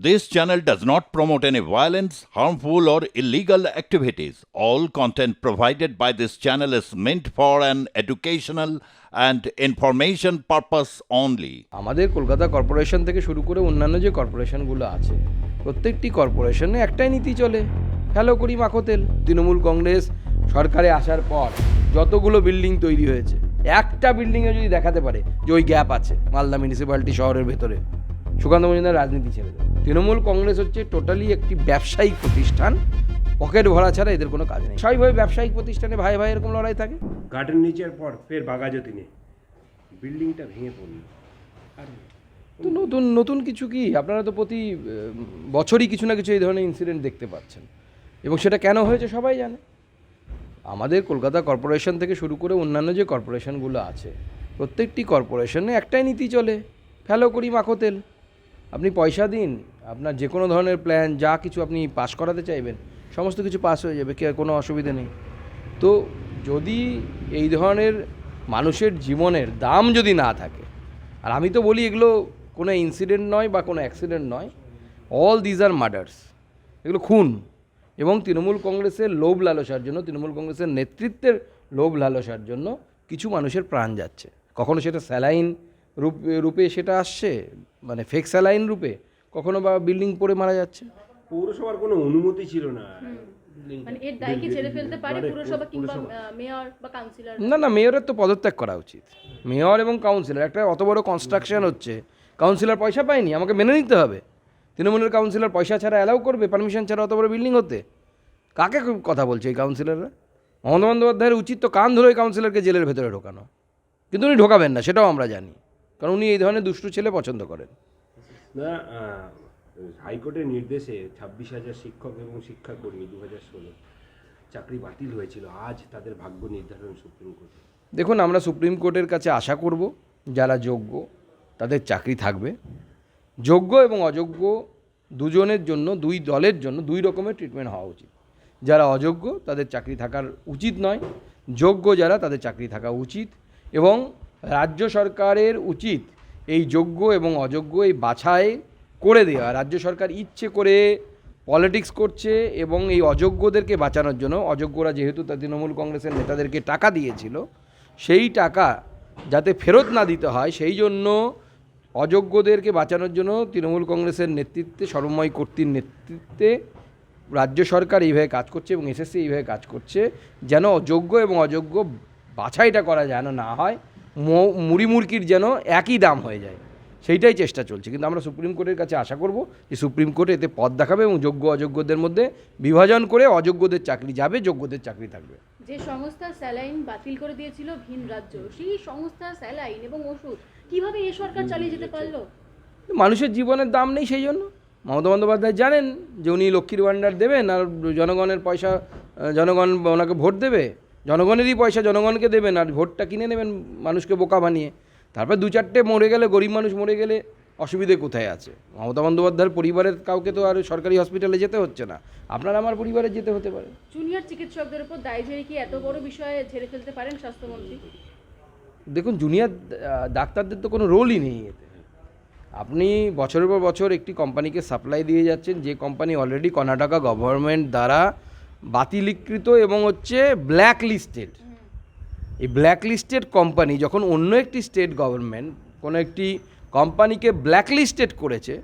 This channel does not promote any violence, harmful, or illegal activities. All content provided by this channel is meant for an educational and information purpose only. আমাদের Kolkata corporation থেকে শুরু করে অন্যান্য যে কর্পোরেশনগুলো আছে প্রত্যেকটি কর্পোরেশনে একটাই নীতি চলে ফেলো করি মাখো তেল তৃণমূল কংগ্রেস সরকারে আসার পর যতগুলো বিল্ডিং তৈরি হয়েছে একটা বিল্ডিংয়ে যদি দেখাতে পারে যে ওই গ্যাপ আছে মালদা মিউনিসিপ্যালিটি শহরের ভেতরে সুকান্ত মজুমদার রাজনীতি ছেড়ে দেবে তৃণমূল কংগ্রেস হচ্ছে টোটালি একটি ব্যবসায়িক প্রতিষ্ঠান। পকেট ভরা ছাড়া এদের কোনো কাজ নেই। স্বাভাবিকভাবে ব্যবসায়িক প্রতিষ্ঠানে ভাই ভাই এরকম লড়াই থাকে? গার্ডেন নিচের পর ফের বাগাজতিনে বিল্ডিংটা ভেঙে পড়ল। আর তো নতুন নতুন কিছু কি? আপনারা তো প্রতি বছরই কিছু না কিছু এই ধরনের ইনসিডেন্ট দেখতে পাচ্ছেন। এবং সেটা কেন হয়েছে সবাই জানে। আমাদের কলকাতা কর্পোরেশন থেকে শুরু করে অন্যান্য যে কর্পোরেশনগুলো আছে প্রত্যেকটি কর্পোরেশনে একটাই নীতি চলে ফেলো করি মাখো তেল। আপনি পয়সা দিন, আপনার যে কোনো ধরনের প্ল্যান যা কিছু আপনি পাস করাতে চাইবেন, সমস্ত কিছু পাস হয়ে যাবে কে কোনো অসুবিধা নেই। তো যদি এই ধরনের মানুষের জীবনের দাম যদি না থাকে, আর আমি তো বলি এগুলো কোনো ইনসিডেন্ট নয় বা কোনো অ্যাক্সিডেন্ট নয় অল দিজ আর মার্ডার্স এগুলো খুন। এবং তৃণমূল কংগ্রেসের লোভ লালসার জন্য, তৃণমূল কংগ্রেসের নেতৃত্বের লোভ লালসার জন্য কিছু মানুষের প্রাণ যাচ্ছে। কখনো সেটা স্যালাইন রূপে রূপে সেটা আসছে? মানে ফেক স্যালাইন রূপে? কখনো বা বিল্ডিং পড়ে মারা যাচ্ছে? পৌরসভার কোনো অনুমতি ছিল না। মানে এর দায় কি ছেড়ে ফেলতে পারে? পুরসভা কিংবা মেয়র বা কাউন্সিলর না না মেয়রের তো পদত্যাগ করা উচিত। মেয়র এবং কাউন্সিলর একটা অত বড় কনস্ট্রাকশন হচ্ছে। কাউন্সিলর পয়সা পায়নি আমাকে মেনে নিতে হবে। তৃণমূলের কাউন্সিলর পয়সা ছাড়া অ্যালাউ করবে পারমিশন ছাড়া অত বড় বিল্ডিং হতে? কাকে কথা বলছে এই কাউন্সিলররা মমতা বন্দ্যোপাধ্যায়ের উচিত তো কান ধরে ওই কাউন্সিলরকে জেলের ভেতরে ঢোকানো। কিন্তু উনি ঢোকাবেন না সেটাও আমরা জানি। কারণ উনি এই ধরনের দুষ্টু ছেলে পছন্দ করেন। না হাইকোর্টের নির্দেশে ছাব্বিশ হাজার শিক্ষক এবং শিক্ষাকর্মী দু হাজার ষোলো চাকরি বাতিল হয়েছিল। আজ তাদের ভাগ্য নির্ধারণ সুপ্রিম কোর্টে। দেখুন আমরা সুপ্রিম কোর্টের কাছে আশা করব যারা যোগ্য তাদের চাকরি থাকবে। যোগ্য এবং অযোগ্য দুজনের জন্য দুই দলের জন্য দুই রকমের ট্রিটমেন্ট হওয়া উচিত। যারা অযোগ্য তাদের চাকরি থাকার উচিত নয়। যোগ্য যারা তাদের চাকরি থাকা উচিত। এবং রাজ্য সরকারের উচিত এই যোগ্য এবং অযোগ্য এই বাছাই করে দেওয়া। রাজ্য সরকার ইচ্ছে করে পলিটিক্স করছে এবং এই অযোগ্যদেরকে বাঁচানোর জন্য, অযোগ্যরা যেহেতু তা তৃণমূল কংগ্রেসের নেতাদেরকে টাকা দিয়েছিল, সেই টাকা যাতে ফেরত না দিতে হয়, সেই জন্য অযোগ্যদেরকে বাঁচানোর জন্য তৃণমূল কংগ্রেসের নেতৃত্বে সর্বময় কর্তৃর নেতৃত্বে রাজ্য সরকার এইভাবে কাজ করছে এবং এসএসসি এইভাবে কাজ করছে, যেন যোগ্য এবং অযোগ্য বাছাইটা করা যেন না হয়। মুড়ি মুরগির যেন একই দাম হয়ে যায়। সেইটাই চেষ্টা চলছে। কিন্তু আমরা সুপ্রিম কোর্টের কাছে আশা করব যে সুপ্রিম কোর্ট এতে পথ দেখাবে এবং যোগ্য অযোগ্যদের মধ্যে বিভাজন করে অযোগ্যদের চাকরি যাবে যোগ্যদের চাকরি থাকবে। যে সংস্থা স্যালাইন বাতিল করে দিয়েছিল ভিন রাজ্য সেই সংস্থা স্যালাইন এবং ওষুধ কীভাবে এই সরকার চালিয়ে যেতে পারল? মানুষের জীবনের দাম নেই সেই জন্য। মমতা বন্দ্যোপাধ্যায় জানেন যে উনি লক্ষ্মীর ভাণ্ডার দেবেন আর জনগণের পয়সা জনগণ ওনাকে ভোট দেবে। জনগণেরই পয়সা জনগণকে দেবেন আর ভোটটা কিনে নেবেন মানুষকে বোকা বানিয়ে। তারপর দু চারটে মরে গেলে গরিব মানুষ মরে গেলে অসুবিধে কোথায় আছে? মমতা বন্দ্যোপাধ্যায়ের পরিবারের কাউকে তো আর সরকারি হসপিটালে যেতে হচ্ছে না। আপনার আমার পরিবারে যেতে হতে পারে। জুনিয়র চিকিৎসকদের উপর দায় ঝেড়ে কি এত বড় বিষয়ে ঝেড়ে ফেলতে পারেন স্বাস্থ্যমন্ত্রী? দেখুন জুনিয়র ডাক্তারদের তো কোনো রোলই নেই এতে। আপনি বছরের পর বছর একটি কোম্পানিকে সাপ্লাই দিয়ে যাচ্ছেন যে কোম্পানি অলরেডি কর্ণাটকা গভর্নমেন্ট দ্বারা বাতিলীকৃত এবং হচ্ছে ব্ল্যাক লিস্টেড এই ব্ল্যাক লিস্টেড কোম্পানি যখন অন্য একটি স্টেট গভর্নমেন্ট কোনো একটি কোম্পানিকে ব্ল্যাক লিস্টেড করেছে,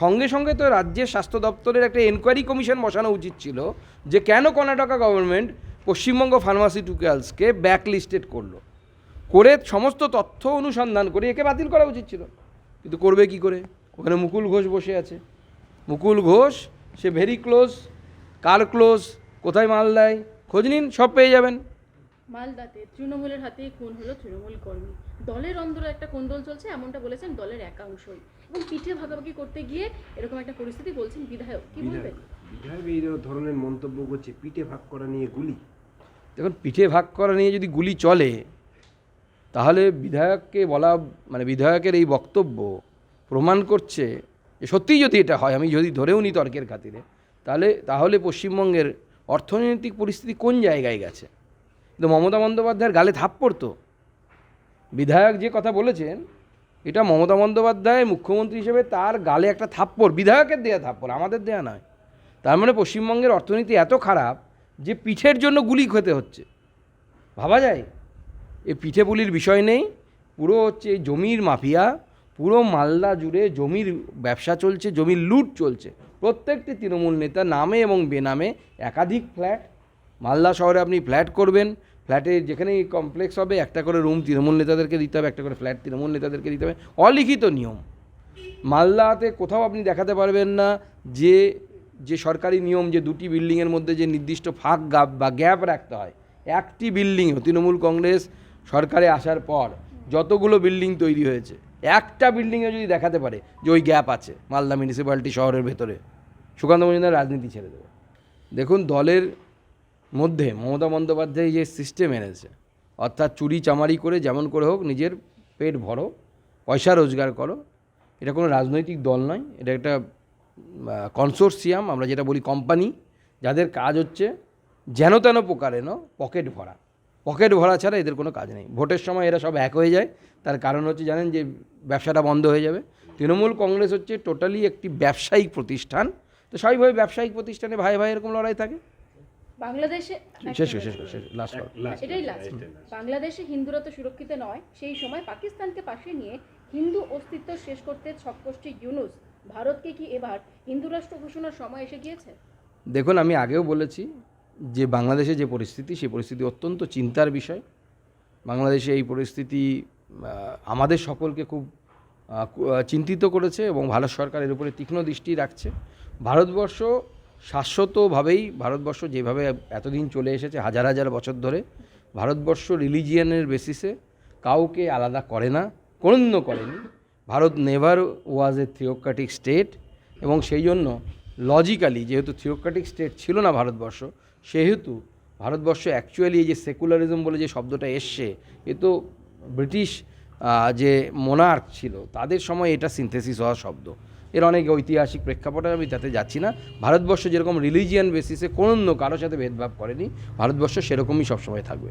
সঙ্গে সঙ্গে তো রাজ্যের স্বাস্থ্য দপ্তরের একটা এনকোয়ারি কমিশন বসানো উচিত ছিল যে কেন কর্ণাটকা গভর্নমেন্ট পশ্চিমবঙ্গ ফার্মাসিউটিক্যালসকে ব্ল্যাক লিস্টেড করল। করে সমস্ত তথ্য অনুসন্ধান করে একে বাতিল করা উচিত ছিল। কিন্তু করবে কি করে? ওখানে মুকুল ঘোষ বসে আছে। মুকুল ঘোষ, সে ভেরি ক্লোজ কার ক্লোজ কোথায় মাল দেয়? খোঁজ নিন সব পেয়ে যাবেন। মালদাতে তৃণমূলের হাতে খুন হলো তৃণমূল কর্মী। দলের অন্দরে একটা কোন্দল চলছে এমনটা বলেছেন দলের একাংশই। এবং পিঠে ভাগাভাগি করতে গিয়ে এরকম একটা পরিস্থিতি বলছেন বিধায়ক কি বলবেন? বিধায়ক এই ধরনের মন্তব্য করছে পিঠে ভাগ করা নিয়ে গুলি। দেখুন পিঠে ভাগ করা নিয়ে যদি গুলি চলে তাহলে বিধায়ককে বলা মানে বিধায়কের এই বক্তব্য প্রমাণ করছে যে সত্যিই যদি এটা হয় আমি যদি ধরেও নিই তর্কের খাতিরে তাহলে তাহলে পশ্চিমবঙ্গের অর্থনৈতিক পরিস্থিতি কোন জায়গায় গেছে? কিন্তু মমতা বন্দ্যোপাধ্যায়ের গালে থাপ্পড় তো। বিধায়ক যে কথা বলেছেন, এটা মমতা বন্দ্যোপাধ্যায় মুখ্যমন্ত্রী হিসেবে তার গালে একটা থাপ্পড়, বিধায়কের দেয়া থাপ্পড়, আমাদের দেয়া নয়। তার মানে পশ্চিমবঙ্গের অর্থনীতি এত খারাপ যে পিঠের জন্য গুলি খেতে হচ্ছে। ভাবা যায়? এ পিঠে পুলির বিষয় নেই, পুরো হচ্ছে জমির মাফিয়া পুরো মালদা জুড়ে জমির ব্যবসা চলছে, জমির লুট চলছে। প্রত্যেকটি তৃণমূল নেতা নামে এবং বেনামে একাধিক ফ্ল্যাট। মালদা শহরে আপনি ফ্ল্যাট করবেন, ফ্ল্যাটে যেখানেই কমপ্লেক্স হবে, একটা করে রুম তৃণমূল নেতাদেরকে দিতে হবে, একটা করে ফ্ল্যাট তৃণমূল নেতাদেরকে দিতে হবে। অলিখিত নিয়ম। মালদাতে কোথাও আপনি দেখাতে পারবেন না যে যে সরকারি নিয়ম যে দুটি বিল্ডিংয়ের মধ্যে যে নির্দিষ্ট ফাঁক গাপ বা গ্যাপ রাখতে হয়। একটি বিল্ডিংও তৃণমূল কংগ্রেস সরকারে আসার পর যতগুলো বিল্ডিং তৈরি হয়েছে একটা বিল্ডিংয়ে যদি দেখাতে পারে যে ওই গ্যাপ আছে মালদা মিউনিসিপ্যালিটি শহরের ভেতরে, সুকান্ত মজুমদার রাজনীতি ছেড়ে দেবে। দেখুন দলের মধ্যে মমতা বন্দ্যোপাধ্যায় যে সিস্টেম এনেছে, অর্থাৎ চুরি চামারি করে যেমন করে হোক নিজের পেট ভরো, পয়সা রোজগার করো, এটা কোনো রাজনৈতিক দল নয়, এটা একটা কনসোর্সিয়াম আমরা যেটা বলি কোম্পানি যাদের কাজ হচ্ছে যেন তেন প্রকারেন পকেট ভরা। পকেট ভরা ছাড়া এদের কোনো কাজ নেই। ভোটের সময় এরা সব এক হয়ে যায়। তার কারণ হচ্ছে জানেন যে ব্যবসাটা বন্ধ হয়ে যাবে। তৃণমূল কংগ্রেস হচ্ছে টোটালি একটি ব্যবসায়িক প্রতিষ্ঠান। তো স্বাভাবিকভাবে ব্যবসায়িক প্রতিষ্ঠানে ভাই ভাই এরকম লড়াই থাকে? বাংলাদেশে শেষ শেষ শেষ লাস্ট এটাই লাস্ট বাংলাদেশে হিন্দুরা তো সুরক্ষিত নয়। সেই সময় পাকিস্তানকে পাশে নিয়ে হিন্দু অস্তিত্ব শেষ করতে ছক্কষ্টি ইউনুস ভারতকে কি এবার হিন্দু রাষ্ট্র ঘোষণার সময় এসে গিয়েছে? দেখুন আমি আগেও বলেছি যে বাংলাদেশে যে পরিস্থিতি, সেই পরিস্থিতি অত্যন্ত চিন্তার বিষয়। বাংলাদেশে এই পরিস্থিতি আমাদের সকলকে খুব চিন্তিত করেছে এবং ভারত সরকার এর উপরে তীক্ষ্ণ দৃষ্টি রাখছে। ভারতবর্ষ শাশ্বতভাবেই, ভারতবর্ষ যেভাবে এতদিন চলে এসেছে, হাজার হাজার বছর ধরে, ভারতবর্ষ রিলিজিয়ানের বেসিসে কাউকে আলাদা করে না কোনদিনও করেনি। Bharat never was a theocratic state এবং সেই জন্য লজিক্যালি যেহেতু থিওক্রাটিক স্টেট ছিল না ভারতবর্ষ সেহেতু ভারতবর্ষ অ্যাকচুয়ালি এই যে সেকুলারিজম বলে যে শব্দটা এসছে, এ তো ব্রিটিশ যে মোনার্ক ছিল, তাদের সময় এটা সিনথেসিস হওয়া শব্দ। এর অনেক ঐতিহাসিক প্রেক্ষাপটে আমি তাতে যাচ্ছি না। ভারতবর্ষ যেরকম রিলিজিয়ান বেসিসে কোনো কারোর সাথে ভেদভাব করেনি, ভারতবর্ষ সেরকমই সবসময় থাকবে।